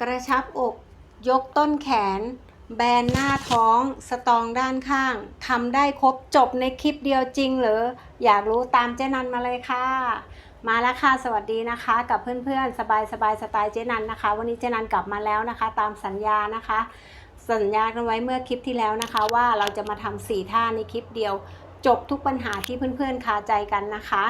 กระชับอก ยกต้นแขน แบนหน้าท้อง สตองด้านข้างทำได้ครบจบในคลิปเดียวจริงเหรออยากรู้ตามเจ๊นันมาเลยค่ะ มาแล้วค่ะสวัสดีนะคะ กับเพื่อนๆ สบายสบายๆสไตล์เจ๊นันนะคะ วันนี้เจ๊นันกลับมาแล้วนะคะ ตามสัญญานะคะ สัญญากันไว้เมื่อคลิปที่แล้วนะคะ ว่าเราจะมาทำสี่ท่าในคลิปเดียว จบทุกปัญหาที่เพื่อนๆคาใจกันนะคะ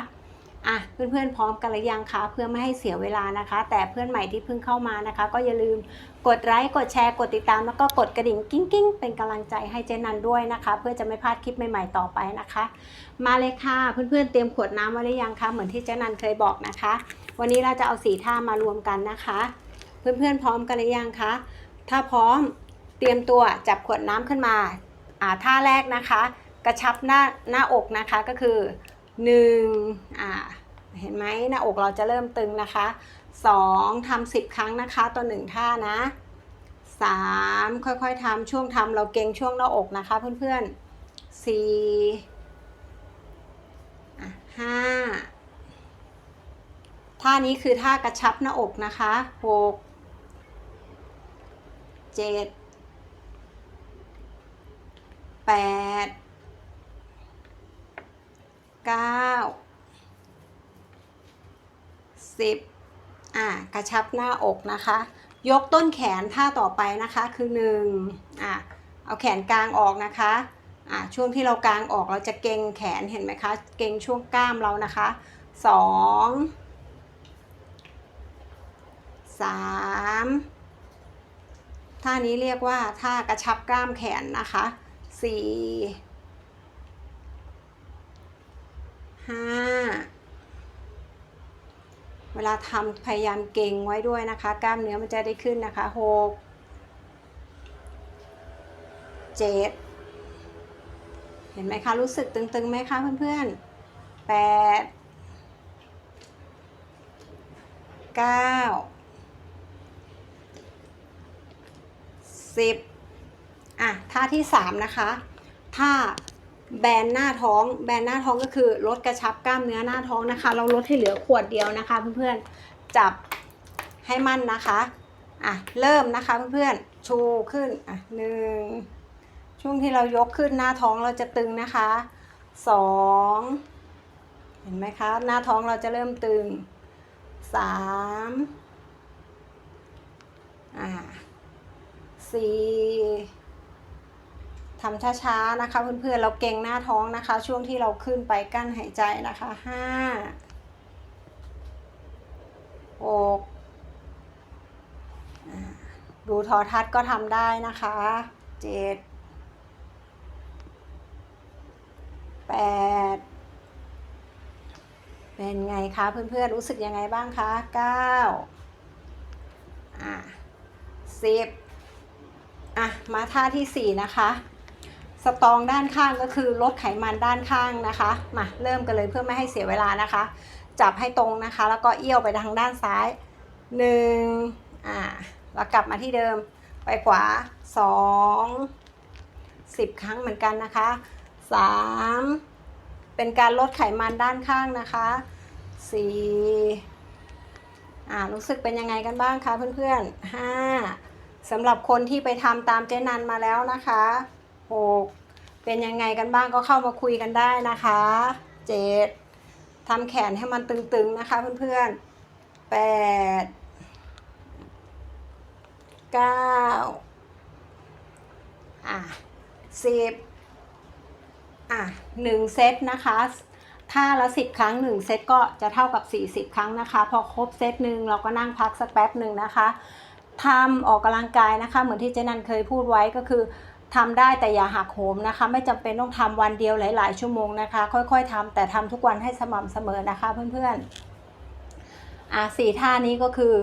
อะเพื่อนๆพร้อมกันหรือยังคะเพื่อไม่ให้เสียเวลานะคะ แต่เพื่อนใหม่ที่เพิ่งเข้ามานะคะ ก็อย่าลืมกดไลค์กดแชร์กดติดตาม แล้วก็กดกระดิ่งกิ้งกิ้งเป็นกำลังใจให้เจนันด้วยนะคะ เพื่อจะไม่พลาดคลิปใหม่ๆต่อไปนะคะ มาเลยค่ะเพื่อนๆเตรียมขวดน้ำไว้หรือยังคะเหมือนที่เจนันเคยบอกนะคะ วันนี้เราจะเอาสีท่ามารวมกันนะคะ เพื่อนๆพร้อมกันหรือยังคะถ้าพร้อมเตรียมตัวจับขวดน้ำขึ้นมาอ่าท่าแรกนะคะ กระชับหน้าหน้าอกนะคะก็คือหนึ่งอ่า เห็นไหมหน้าอกเราจะเริ่มตึงนะคะ 2 ทำ 10 ครั้งนะคะต่อ1ท่านะ 3 ค่อยๆทำช่วงทำเราเก่งช่วงหน้าอกนะคะเพื่อนๆ4อะ5ท่านี้คือท่ากระชับหน้าอกนะคะ 6 7 8 9 สิบอะกระชับหน้าอกนะคะ ยกต้นแขนท่าต่อไปนะคะคือหนึ่งอะเอาแขนกลางออกนะคะอะช่วงที่เรากลางออกเราจะเกรงแขนเห็นไหมคะเกรงช่วงกล้ามเรานะคะสองสามท่านี้เรียกว่าท่ากระชับกล้ามแขนนะคะสี่ห้า เวลาทำพยายามเก่งไว้ด้วยนะคะ กล้ามเนื้อมันจะได้ขึ้นนะคะหกเจ็ดเห็นไหมคะ รู้สึกตึงๆไหมคะเพื่อนๆแปดเก้าสิบอะท่าที่สามนะคะท่า แบนหน้าท้อง แบนหน้าท้องก็คือลดกระชับกล้ามเนื้อหน้าท้องนะคะ เราลดให้เหลือขวดเดียวนะคะ เพื่อนๆ จับให้มั่นนะคะ อะ เริ่มนะคะเพื่อนๆ ชูขึ้น อะหนึ่ง ช่วงที่เรายกขึ้นหน้าท้องเราจะตึงนะคะ สอง เห็นไหมคะ หน้าท้องเราจะเริ่มตึง สาม อ่าสี่ ทำช้าๆนะคะ เพื่อนๆเราเก่งหน้าท้องนะคะ ช่วงที่เราขึ้นไปกั้นหายใจนะคะห้าหกดูทอทัศน์ก็ทำได้นะคะเจ็ดแปดเป็นไงคะเพื่อนๆรู้สึกยังไงบ้างคะเก้าอะสิบอะ มาท่าที่สี่นะคะ สตองด้านข้างก็คือลดไขมันด้านข้างนะคะ มาเริ่มกันเลยเพื่อไม่ให้เสียเวลานะคะ จับให้ตรงนะคะ แล้วก็เอี้ยวไปทางด้านซ้ายหนึ่งอ่าแล้วกลับมาที่เดิมไปขวาสองสิบครั้งเหมือนกันนะคะสามเป็นการลดไขมันด้านข้างนะคะสี่อ่ารู้สึกเป็นยังไงกันบ้างคะเพื่อนๆห้าสำหรับคนที่ไปทำตามเจนันมาแล้วนะคะ หกเป็นยังไงกันบ้างก็เข้ามาคุยกันได้นะคะเจ็ดทำแขนให้มันตึงๆนะคะเพื่อนๆแปดเก้าอะสิบอะหนึ่งเซตนะคะท่าละสิบครั้งหนึ่งเซตก็จะเท่ากับสี่สิบครั้งนะคะ พอครบเซตหนึ่งเราก็นั่งพักสักแป๊บหนึ่งนะคะทำออกกำลังกายนะคะ เหมือนที่เจนันเคยพูดไว้ก็คือ ทำได้แต่อย่าหักโหมนะคะ ไม่จำเป็นต้องทำวันเดียวหลาย ๆ ชั่วโมงนะคะ ค่อย ๆทำแต่ทำทุกวันให้สม่ำเสมอนะคะ เพื่อนๆอะสี่ท่านี้ก็คือ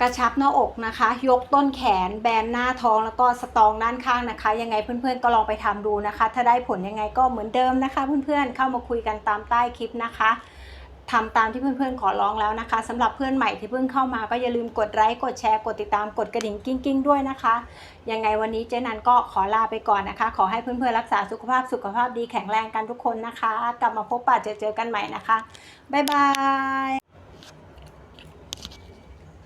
กระชับหน้าอกนะคะ ยกต้นแขน แบนหน้าท้องแล้วก็สตองด้านข้างนะคะ ยังไงเพื่อนๆก็ลองไปทำดูนะคะ ถ้าได้ผลยังไงก็เหมือนเดิมนะคะ เพื่อนๆเข้ามาคุยกันตามใต้คลิปนะคะ ทำตามที่เพื่อนๆขอร้องแล้วนะคะสำหรับเพื่อนใหม่ที่เพิ่งเข้ามาก็อย่าลืมกดไลค์กดแชร์กดติดตามกดกระดิ่งกิ้งๆด้วยนะคะยังไงวันนี้เจ๊นันก็ขอลาไปก่อนนะคะ ขอให้เพื่อนๆรักษาสุขภาพสุขภาพดีแข็งแรงกันทุกคนนะคะ กลับมาพบปะเจอเจอกันใหม่นะคะบ๊ายบาย